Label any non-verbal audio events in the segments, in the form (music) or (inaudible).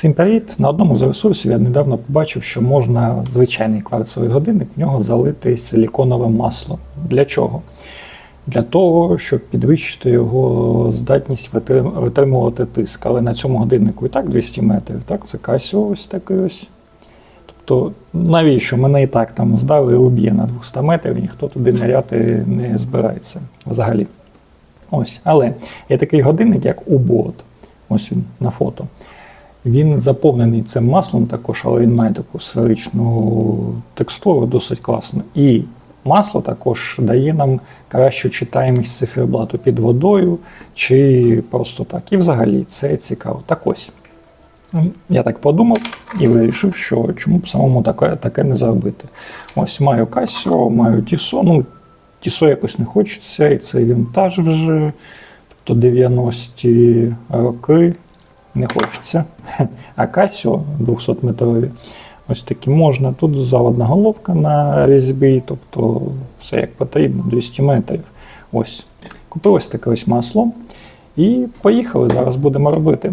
Всім привіт! На одному з ресурсів я недавно побачив, що можна звичайний кварцевий годинник в нього залити силіконове масло. Для чого? Для того, щоб підвищити його здатність витримувати тиск. Але на цьому годиннику і так 200 метрів, так? Це Casio ось такий ось. Тобто, навіщо? Мене і так там здали і уб'є на 200 метрів, ніхто туди ниряти не збирається взагалі. Ось. Але є такий годинник, як UBOT. Ось він на фото. Він заповнений цим маслом також, але він має таку сферичну текстуру, досить класну. І масло також дає нам кращу читаємість циферблату під водою чи просто так. І взагалі це цікаво. Так ось. Я так подумав і вирішив, що чому б самому таке, таке не зробити. Ось маю Casio, маю Тісо. Ну, Тісо якось не хочеться, і це вінтаж вже, тобто 90-ті роки не хочеться. (laughs) А Casio 200-метрові, ось такі можна. Тут заводна головка на різьбі, тобто все як потрібно, 200 метрів. Ось. Купив таке ось масло. І поїхали. Зараз будемо робити.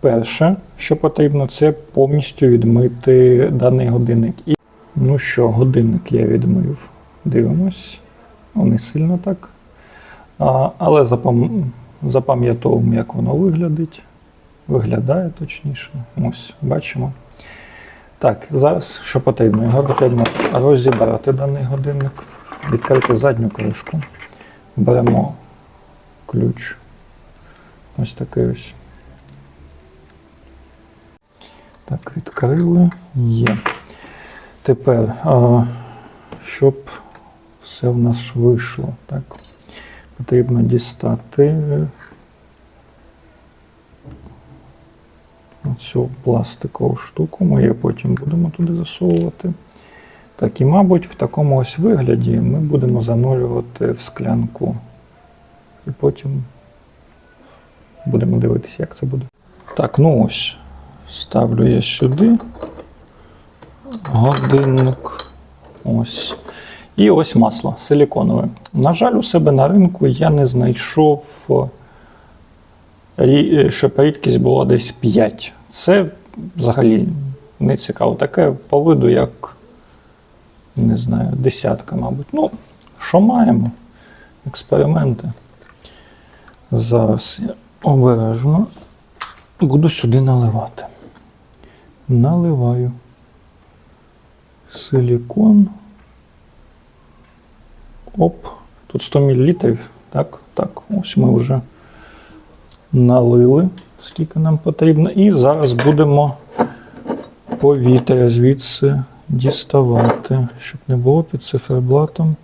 Перше, що потрібно, це повністю відмити даний годинник. І, ну що, годинник я відмив. Дивимось. Ну, не сильно так. А, але запам... запам'ятовуємо, як воно виглядить. Виглядає точніше. Ось, бачимо. Так, зараз що потрібно? Його потрібно розібрати даний годинник, відкрити задню кришку. Беремо ключ. Ось такий ось. Так, відкрили. Є. Тепер, а, щоб все в нас вийшло, так, потрібно дістати цю пластикову штуку. Ми її потім будемо туди засовувати. Так, і, мабуть, в такому ось вигляді ми будемо занурювати в склянку. І потім будемо дивитися, як це буде. Так, ну ось. Ставлю я сюди годинник. Ось. І ось масло силіконове. На жаль, у себе на ринку я не знайшов, щоб рідкість була десь 5. Це взагалі не цікаво. Таке по виду, як не знаю, десятка, мабуть. Ну, що маємо? Експерименти. Зараз я обережно буду сюди наливати. Наливаю силікон. Оп, тут 100 мл. Так, так, ось ми вже налили, скільки нам потрібно. І зараз будемо повітря звідси діставати, щоб не було під циферблатом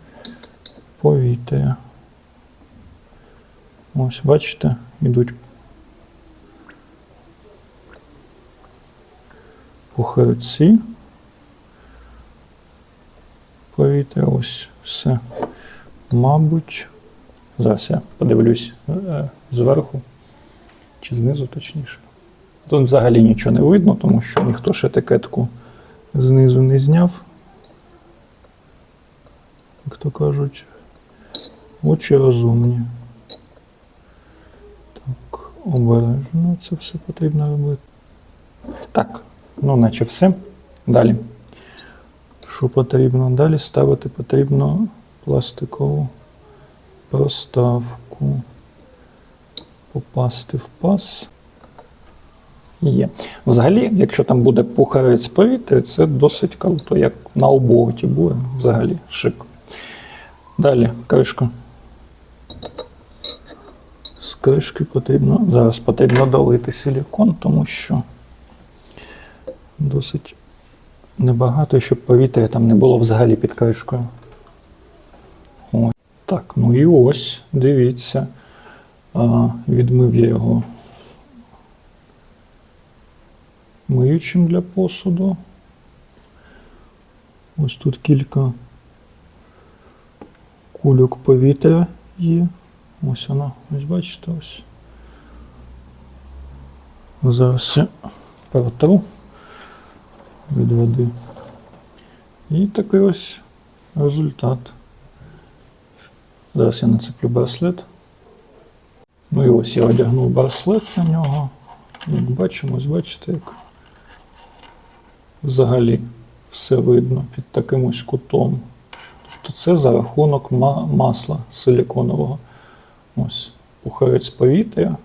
повітря. Ось, бачите, йдуть пухарці. Повітря, ось все. Мабуть. Зараз я подивлюсь е, зверху чи знизу точніше. Тут взагалі нічого не видно, тому що ніхто ж етикетку знизу не зняв. Як то кажуть, очі розумні. Так, обережно це все потрібно робити. Так, ну наче все. Далі. Що потрібно? Далі ставити потрібно пластикову проставку. Попасти в пас. Є. Взагалі, якщо там буде пухарець повітря, це досить круто, як на оботі буде. Взагалі шик. Далі кришка. З кришки потрібно. Зараз потрібно долити силікон, тому що досить небагато, щоб повітря там не було взагалі під кришкою. Ось. Так, ну і ось, дивіться. Відмив я його миючим для посуду. Ось тут кілька кульок повітря є. Ось вона, ось бачите, ось. Зараз я протру від води. І такий ось результат. Зараз я нацеплю браслет. Ну і ось я одягнув браслет на нього. Як бачимо, ось бачите, як взагалі все видно під таким ось кутом. Тобто це за рахунок масла силіконового. Ось пухарець повітря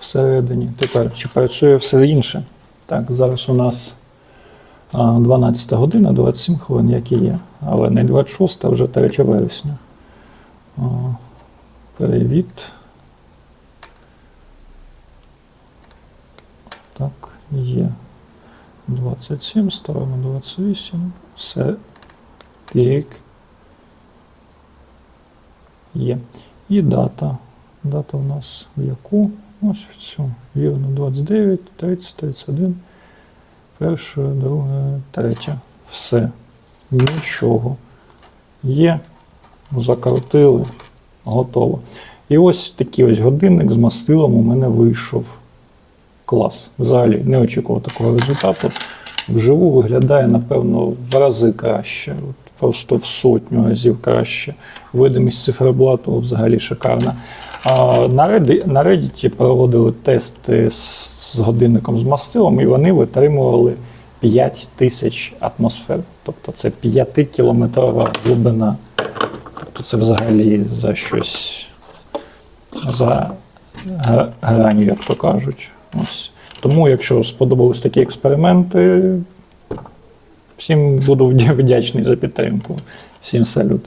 всередині. Тепер чи працює все інше? Так, зараз у нас а, 12 година, 27 хвилин, як і є, але не 26, а вже 3 вересня. Привіт. Так, є. 27, ставимо 28. Все. Так. Є. І дата. Дата у нас в яку? Ось в цю. Вірно, 29, 30, 31. Перше, друге, третє. Все. Нічого. Є. Закрутили. Готово. І ось такий ось годинник з мастилом у мене вийшов. Клас. Взагалі не очікував такого результату. Вживу виглядає, напевно, в рази краще. Просто в сотню разів краще. Видимість циферблату взагалі шикарна. На Reddit, проводили тести з годинником з мастилом, і вони витримували 5 тисяч атмосфер. Тобто це 5-кілометрова глибина. Тобто це взагалі за щось за граню, як то кажуть. Ось. Тому, якщо сподобались такі експерименти, всім буду вдячний за підтримку. Всім салют.